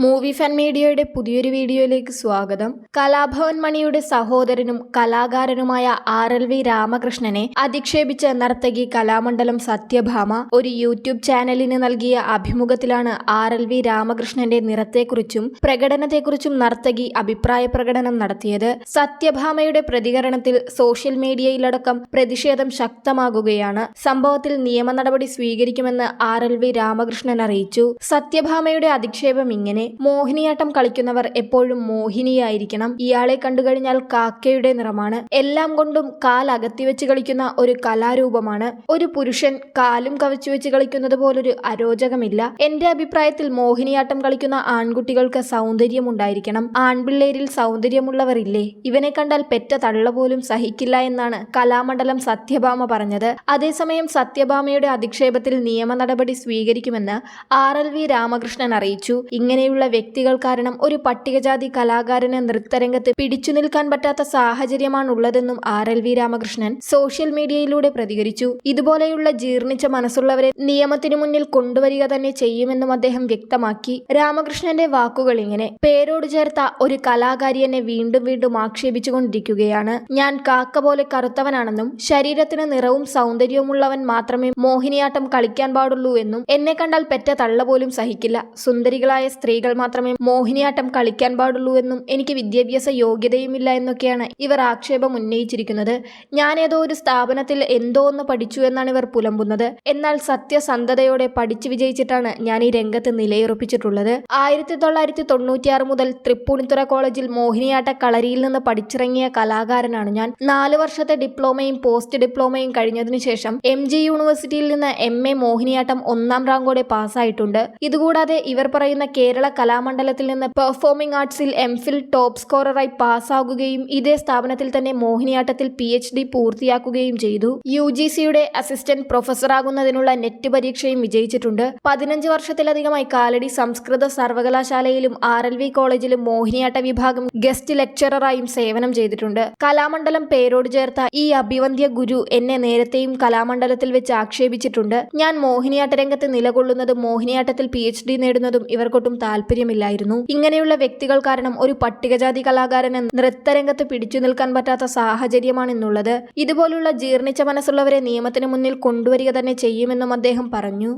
Movie fan മീഡിയയുടെ പുതിയൊരു വീഡിയോയിലേക്ക് സ്വാഗതം. കലാഭവൻ മണിയുടെ സഹോദരനും കലാകാരനുമായ ആർ എൽ വി രാമകൃഷ്ണനെ അധിക്ഷേപിച്ച നർത്തകി കലാമണ്ഡലം സത്യഭാമ ഒരു യൂട്യൂബ് ചാനലിന് നൽകിയ അഭിമുഖത്തിലാണ് ആർ എൽ വി രാമകൃഷ്ണന്റെ നിറത്തെക്കുറിച്ചും പ്രകടനത്തെക്കുറിച്ചും നർത്തകി അഭിപ്രായ പ്രകടനം നടത്തിയത്. സത്യഭാമയുടെ പ്രതികരണത്തിൽ സോഷ്യൽ മീഡിയയിലടക്കം പ്രതിഷേധം ശക്തമാകുകയാണ്. സംഭവത്തിൽ നിയമ നടപടി സ്വീകരിക്കുമെന്ന് ആർ എൽ വി രാമകൃഷ്ണൻ അറിയിച്ചു. സത്യഭാമയുടെ അധിക്ഷേപം ഇങ്ങനെ മോഹിനിയാട്ടം കളിക്കുന്നവർ എപ്പോഴും മോഹിനിയായിരിക്കണം. ഇയാളെ കണ്ടുകഴിഞ്ഞാൽ കാക്കയുടെ നിറമാണ്. എല്ലാം കൊണ്ടും കാൽ അകത്തി വെച്ച് കളിക്കുന്ന ഒരു കലാരൂപമാണ്. ഒരു പുരുഷൻ കാലും കവച്ചു വെച്ച് കളിക്കുന്നത് പോലൊരു അരോചകമില്ല. എന്റെ അഭിപ്രായത്തിൽ മോഹിനിയാട്ടം കളിക്കുന്ന ആൺകുട്ടികൾക്ക് സൗന്ദര്യം ഉണ്ടായിരിക്കണം ആൺപിള്ളേരിൽ സൗന്ദര്യമുള്ളവരില്ലേ? ഇവനെ കണ്ടാൽ പെറ്റ തള്ള പോലും സഹിക്കില്ല എന്നാണ് കലാമണ്ഡലം സത്യഭാമ പറഞ്ഞത്. അതേസമയം സത്യഭാമയുടെ അധിക്ഷേപത്തിൽ നിയമ നടപടി സ്വീകരിക്കുമെന്ന് ആർ എൽ വി രാമകൃഷ്ണൻ അറിയിച്ചു. ഇങ്ങനെയുള്ള വ്യക്തികൾ കാരണം ഒരു പട്ടികജാതി കലാകാരന് നൃത്തരംഗത്ത് പിടിച്ചു നിൽക്കാൻ പറ്റാത്ത സാഹചര്യമാണുള്ളതെന്നും R L V Ramakrishnan social മീഡിയയിലൂടെ പ്രതികരിച്ചു. ഇതുപോലെയുള്ള ജീർണിച്ച മനസ്സുള്ളവരെ നിയമത്തിനു മുന്നിൽ കൊണ്ടുവരിക തന്നെ ചെയ്യുമെന്നും അദ്ദേഹം വ്യക്തമാക്കി. രാമകൃഷ്ണന്റെ വാക്കുകൾ ഇങ്ങനെ പേരോട് ചേർത്ത ഒരു കലാകാരി എന്നെ വീണ്ടും വീണ്ടും ആക്ഷേപിച്ചുകൊണ്ടിരിക്കുകയാണ്. ഞാൻ കാക്ക പോലെ കറുത്തവനാണെന്നും ശരീരത്തിന് നിറവും സൗന്ദര്യവുമുള്ളവൻ മാത്രമേ മോഹിനിയാട്ടം കളിക്കാൻ പാടുള്ളൂ എന്നും എന്നെ കണ്ടാൽ പെറ്റ തള്ള പോലും സഹിക്കില്ല. സുന്ദരികളായ സ്ത്രീകൾ മാത്രമേ മോഹിനിയാട്ടം കളിക്കാൻ പാടുള്ളൂ എന്നും എനിക്ക് വിദ്യാഭ്യാസ യോഗ്യതയുമില്ല എന്നൊക്കെയാണ് ഇവർ ആക്ഷേപം ഉന്നയിച്ചിരിക്കുന്നത്. ഞാൻ ഏതോ ഒരു സ്ഥാപനത്തിൽ എന്തോ ഒന്ന് പഠിച്ചു എന്നാണ് ഇവർ പുലമ്പുന്നത്. എന്നാൽ സത്യസന്ധതയോടെ പഠിച്ചു വിജയിച്ചിട്ടാണ് ഞാൻ ഈ രംഗത്ത് നിലയുറപ്പിച്ചിട്ടുള്ളത്. ആയിരത്തി തൊള്ളായിരത്തി തൊണ്ണൂറ്റിയാറ് മുതൽ തൃപ്പൂണിത്തുറ കോളേജിൽ മോഹിനിയാട്ട കളരിയിൽ നിന്ന് പഠിച്ചിറങ്ങിയ കലാകാരനാണ് ഞാൻ. നാല് വർഷത്തെ ഡിപ്ലോമയും പോസ്റ്റ് ഡിപ്ലോമയും കഴിഞ്ഞതിനു ശേഷം എം ജി യൂണിവേഴ്സിറ്റിയിൽ നിന്ന് എം എ മോഹിനിയാട്ടം ഒന്നാം റാങ്കോടെ പാസ്സായിട്ടുണ്ട്. ഇതുകൂടാതെ ഇവർ പറയുന്ന കേരള കലാമണ്ഡലത്തിൽ നിന്ന് പെർഫോമിംഗ് ആർട്സിൽ എം ഫിൽ ടോപ്പ് സ്കോററായി പാസ്സാകുകയും ഇതേ സ്ഥാപനത്തിൽ തന്നെ മോഹിനിയാട്ടത്തിൽ പി എച്ച് ഡി പൂർത്തിയാക്കുകയും ചെയ്തു. യു ജി സിയുടെ അസിസ്റ്റന്റ് പ്രൊഫസറാകുന്നതിനുള്ള നെറ്റ് പരീക്ഷയും വിജയിച്ചിട്ടുണ്ട്. പതിനഞ്ച് വർഷത്തിലധികമായി കാലടി സംസ്കൃത സർവകലാശാലയിലും ആർ എൽ വി കോളേജിലും മോഹിനിയാട്ട വിഭാഗം ഗസ്റ്റ് ലെക്ചററായും സേവനം ചെയ്തിട്ടുണ്ട്. കലാമണ്ഡലം പേരോട് ചേർത്ത ഈ അഭിവന്ധ്യ ഗുരു എന്നെ നേരത്തെയും കലാമണ്ഡലത്തിൽ വെച്ച് ആക്ഷേപിച്ചിട്ടുണ്ട്. ഞാൻ മോഹിനിയാട്ട രംഗത്ത് നിലകൊള്ളുന്നതും മോഹിനിയാട്ടത്തിൽ പി എച്ച് ഡി നേടുന്നതും ഇവർക്കൊട്ടും താല്പര്യമില്ലായിരുന്നു. ഇങ്ങനെയുള്ള വ്യക്തികൾ കാരണം ഒരു പട്ടികജാതി കലാകാരന് നൃത്തരംഗത്ത് പിടിച്ചു നിൽക്കാൻ പറ്റാത്ത സാഹചര്യമാണ് ഇന്നുള്ളത് ഇതുപോലുള്ള ജീർണിച്ച മനസ്സുള്ളവരെ നിയമത്തിന് മുന്നിൽ കൊണ്ടുവരിക തന്നെ ചെയ്യുമെന്നും അദ്ദേഹം പറഞ്ഞു.